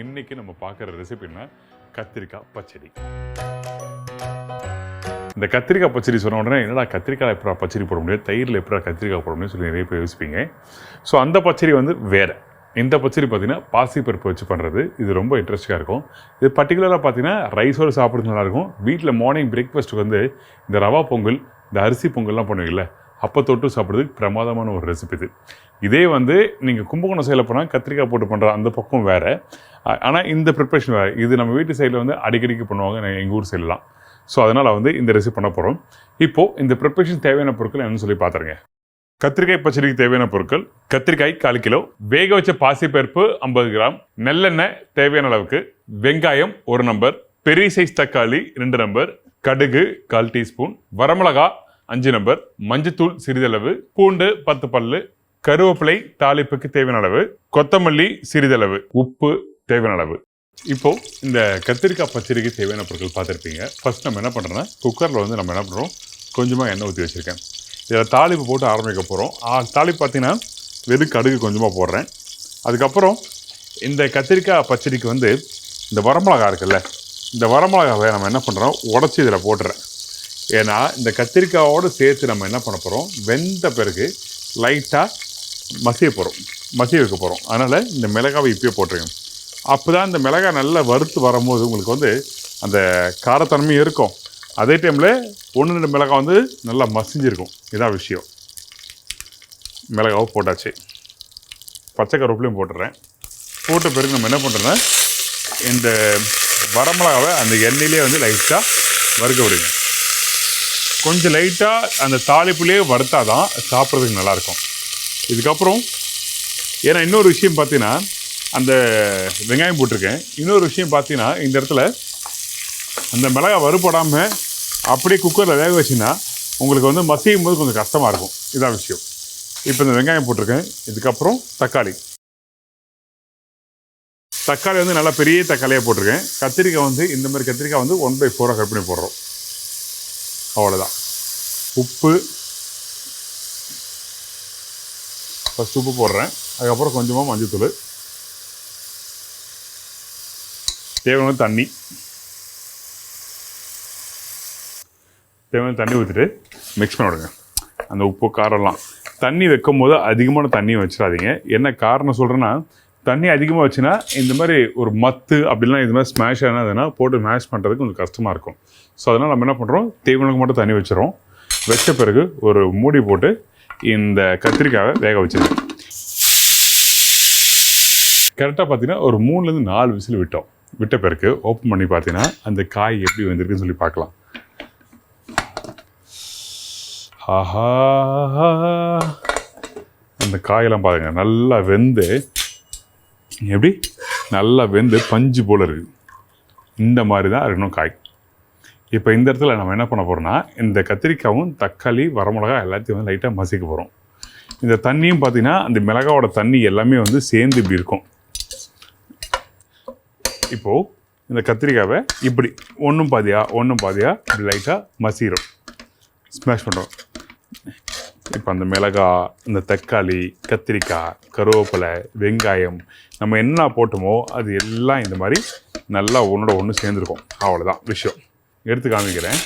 இன்னைக்கு நம்ம பார்க்குற ரெசிபின்னா கத்திரிக்காய் பச்சடி. இந்த கத்திரிக்காய் பச்சடி சொன்ன உடனே என்னடா கத்திரிக்காய் எப்படா பச்சடி போட முடியும்? தயிரில் எப்படா கத்திரிக்காய் போட முடியும் சொல்லி நிறைய பேர் யோசிப்பீங்க. ஸோ அந்த பச்சடி வந்து வேறு. இந்த பச்சடி பார்த்தீங்கன்னா பாசிப்பருப்பு வச்சு பண்ணுறது இது ரொம்ப இன்ட்ரெஸ்டிங்காக இருக்கும். இது பர்டிகுலராக பார்த்தீங்கன்னா ரைஸோடு சாப்பிட்றது நல்லாயிருக்கும் வீட்டில் மார்னிங் பிரேக்ஃபாஸ்ட்டுக்கு வந்து இந்த ரவா பொங்கல் இந்த அரிசி பொங்கல்லாம் பண்ணுவீங்கல்ல அப்போ தொட்டு சாப்பிட்றதுக்கு பிரமாதமான ஒரு ரெசிபி இது. இதே வந்து நீங்கள் கும்பகோணம் சைடில் போனால் கத்திரிக்காய் போட்டு பண்ணுற அந்த பக்கம் வேறு. ஆனால் இந்த ப்ரிப்ரேஷன் வேறு. இது நம்ம வீட்டு சைடில் வந்து அடிக்கடிக்கு பண்ணுவாங்க. எங்கள் ஊர் சைட்லாம் ஸோ அதனால் வந்து இந்த ரெசிபி பண்ண போகிறோம் இப்போது இந்த ப்ரிப்ரேஷன் தேவையான பொருட்கள் என்னன்னு சொல்லி பார்த்துருங்க கத்திரிக்காய் பச்சடிக்கு தேவையான பொருட்கள் கத்திரிக்காய் கால் கிலோ வேக வச்ச பாசிப்பருப்பு ஐம்பது கிராம் நெல்லெண்ணெய் தேவையான அளவுக்கு வெங்காயம் ஒரு நம்பர் பெரிய சைஸ் தக்காளி ரெண்டு நம்பர் கடுகு கால் டீஸ்பூன் வரமிளகா அஞ்சு நம்பர் மஞ்சத்தூள் சிறிதளவு பூண்டு பத்து பல்லு கருவேப்பிலை தாளிப்புக்கு தேவையான அளவு கொத்தமல்லி சிறிதளவு உப்பு தேவையான அளவு. இப்போ இந்த கத்திரிக்காய் பச்சடிக்கு தேவையான பொருட்கள் பார்த்துருப்பீங்க. ஃபர்ஸ்ட் நம்ம என்ன பண்ணுறோன்னா குக்கரில் வந்து நம்ம என்ன பண்ணுறோம் கொஞ்சமாக எண்ணெய் ஊற்றி வச்சுருக்கேன். இதில் தாளிப்பு போட்டு ஆரம்பிக்க போகிறோம் தாளிப்பு பார்த்தீங்கன்னா வெறும் கடுகு கொஞ்சமாக போடுறேன். அதுக்கப்புறம் இந்த கத்திரிக்காய் பச்சடிக்கு வந்து இந்த வரமிளகா இருக்குல்ல இந்த வரமிளகாவை நம்ம என்ன பண்ணுறோம் உடச்சி இதில் போட்டுறேன். ஏன்னா இந்த கத்திரிக்காயோடு சேர்த்து நம்ம என்ன பண்ண போகிறோம் வெந்த பிறகு லைட்டாக மசிய போகிறோம் மசிய வைக்க போகிறோம் அதனால் இந்த மிளகாவை இப்போயே போட்டுருங்க. அப்போ தான் இந்த மிளகாய் நல்லா வறுத்து வரும்போது உங்களுக்கு வந்து அந்த காரத்தன்மையும் இருக்கும். அதே டைமில் ஒன்று ரெண்டு மிளகாய் வந்து நல்லா மசிஞ்சிருக்கும். இதான் விஷயம். மிளகாவை போட்டாச்சு. பச்சை கருவேப்பிலையும் போட்டுடுறேன் போட்ட பிறகு நம்ம என்ன பண்ணுறோன்னா இந்த வரமிளகாவை அந்த எண்ணெயிலே வந்து லைட்டாக வறுக்க விடுங்க. கொஞ்சம் லைட்டாக அந்த தாளிப்புலேயே வறுத்தா தான் சாப்பிட்றதுக்கு நல்லாயிருக்கும். இதுக்கப்புறம் ஏன்னா இன்னொரு விஷயம் பார்த்தீங்கன்னா அந்த வெங்காயம் போட்டிருக்கேன். இன்னொரு விஷயம் பார்த்தீங்கன்னா இந்த இடத்துல அந்த மிளகாய் வறுபடாமல் அப்படியே குக்கரில் வேக வச்சிங்கன்னா உங்களுக்கு வந்து மசியும் போது கொஞ்சம் கஷ்டமாக இருக்கும். இதான் விஷயம். இப்போ இந்த வெங்காயம் போட்டிருக்கேன். இதுக்கப்புறம் தக்காளி. தக்காளி வந்து நல்லா பெரிய தக்காளியாக போட்டிருக்கேன். கத்திரிக்காய் வந்து இந்த மாதிரி கத்திரிக்காய் வந்து ஒன் பை ஃபோராக கட் பண்ணி போடுறோம். அவ்வளோதான் உப்பு. ஃபஸ்ட் உப்பு போடுறேன். அதுக்கப்புறம் கொஞ்சமாக மஞ்சத்தூள். தேவையான தண்ணி. தேவையான தண்ணி ஊற்றிட்டு மிக்ஸ் பண்ணி விடுங்க. அந்த உப்பு காரம்லாம். தண்ணி வைக்கும் போது அதிகமான தண்ணி வச்சிடாதீங்க. என்ன காரணம் சொல்கிறேன்னா தண்ணி அதிகமாக வச்சுன்னா இந்த மாதிரி ஒரு மத்து அப்படிலாம் இது மாதிரி ஸ்மாஷ் ஆனதுன்னா போட்டு மேஷ் பண்ணுறதுக்கு கொஞ்சம் கஷ்டமாக இருக்கும். ஸோ அதனால் நம்ம என்ன பண்ணுறோம் தேவையானக்கு மட்டும் தண்ணி வச்சிடறோம் வச்ச பிறகு ஒரு மூடி போட்டு இந்த கத்திரிக்காயை வேக வச்சிருங்க கரெக்டாக பார்த்தீங்கன்னா ஒரு மூணுலேருந்து நாலு விசில் விட்டோம். விட்ட பிறகு ஓப்பன் பண்ணி பார்த்தீங்கன்னா அந்த காய் எப்படி வந்திருக்குன்னு சொல்லி பார்க்கலாம். ஆஹா! அந்த காயெல்லாம் பாருங்கள் நல்லா வெந்து எப்படி? நல்லா வெந்து பஞ்சு போல இருக்குது இந்த மாதிரி தான் இருக்கணும் காய். இப்போ இந்த இடத்துல நம்ம என்ன பண்ண போகிறோம்னா இந்த கத்திரிக்காயும் தக்காளி வரமிளகா எல்லாத்தையும் வந்து லைட்டாக மசிக்க போகிறோம் இந்த தண்ணியும் பார்த்தீங்கன்னா அந்த மிளகாவோட தண்ணி எல்லாமே வந்து சேர்ந்து இப்படி இருக்கும். இப்போது இந்த கத்திரிக்காவை இப்படி ஒன்றும் பாதியா ஒன்றும் பாதியா இப்படி லைட்டாக மசிக்கிறோம். ஸ்மாஷ் பண்ணுறோம் இப்போ அந்த மிளகா இந்த தக்காளி கத்திரிக்காய் கருவேப்பிலை வெங்காயம் நம்ம என்ன போட்டோமோ அது எல்லாம் இந்த மாதிரி நல்லா ஒன்றோட ஒன்று சேர்ந்துருக்கும். அவ்வளோதான் விஷயம். எடுத்து காமிக்கிறேன்.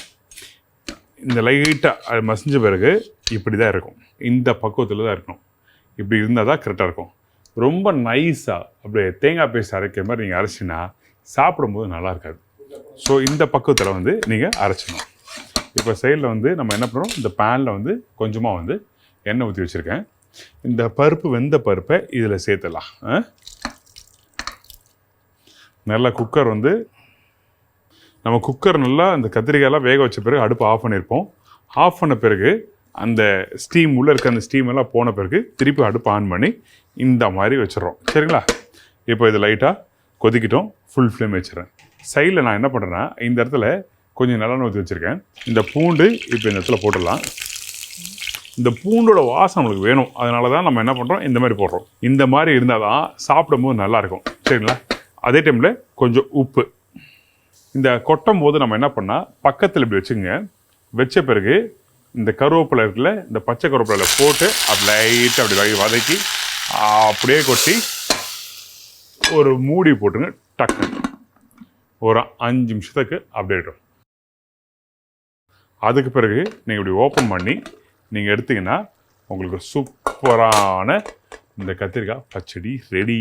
இந்த லைட்டாக அது மசிஞ்ச பிறகு இப்படி தான் இருக்கும். இந்த பக்குவத்தில் தான் இருக்கணும். இப்படி இருந்தால் தான் கரெக்டாக இருக்கும். ரொம்ப நைஸாக அப்படியே தேங்காய் பேஸ்ட் அரைக்கிற மாதிரி நீங்கள் அரைச்சின்னா சாப்பிடும்போது நல்லா இருக்காது. ஸோ இந்த பக்குவத்தில் வந்து நீங்கள் அரைச்சிடணும் இப்போ சைடில் வந்து நம்ம என்ன பண்ணுறோம் இந்த பேனில் வந்து கொஞ்சமாக வந்து எண்ணெய் ஊற்றி வச்சுருக்கேன். இந்த பருப்பு வெந்த பருப்பை இதில் சேர்த்துடலாம். ஆ? நல்லா குக்கர் வந்து நம்ம குக்கர் நல்லா அந்த கத்திரிக்காயெல்லாம் வேக வச்ச பிறகு அடுப்பு ஆஃப் பண்ணியிருப்போம். ஆஃப் பண்ண பிறகு அந்த ஸ்டீம் உள்ளே இருக்க அந்த ஸ்டீம் எல்லாம் போன பிறகு திருப்பி அடுப்பு ஆன் பண்ணி இந்த மாதிரி வச்சிடுறோம். சரிங்களா? இப்போ இது லைட்டாக கொதிக்கிட்டோம். ஃபுல் ஃப்ளேம் வச்சிடுறேன். சைடில் நான் என்ன பண்ணுறேன்னா இந்த இடத்துல கொஞ்சம் நல்லெண்ணெய் ஊற்றி வச்சுருக்கேன். இந்த பூண்டு இப்போ இந்த இடத்துல போட்டுடலாம். இந்த பூண்டோட வாசம் நம்மளுக்கு வேணும். அதனால தான் நம்ம என்ன பண்ணுறோம் இந்த மாதிரி போடுறோம். இந்த மாதிரி இருந்தால் தான் சாப்பிடும்போது நல்லாயிருக்கும் சரிங்களா? அதே டைமில் கொஞ்சம் உப்பு. இந்த கொட்டும் போது நம்ம என்ன பண்ணால் பக்கத்தில் இப்படி வச்சுங்க. வச்ச பிறகு இந்த கருவேப்பிலை இருக்குல்ல இந்த பச்சை கருவேப்பிலையில் போட்டு அப்படி லைட்டாக அப்படி வதக்கி அப்படியே கொட்டி ஒரு மூடி போட்டுருங்க டக்கு ஒரு அஞ்சு நிமிஷத்துக்கு அப்படியே இருக்கும் அதுக்கு பிறகு நீங்கள் இப்படி ஓப்பன் பண்ணி நீங்கள் எடுத்தீங்கன்னா உங்களுக்கு சூப்பரான இந்த கத்திரிக்காய் பச்சடி ரெடி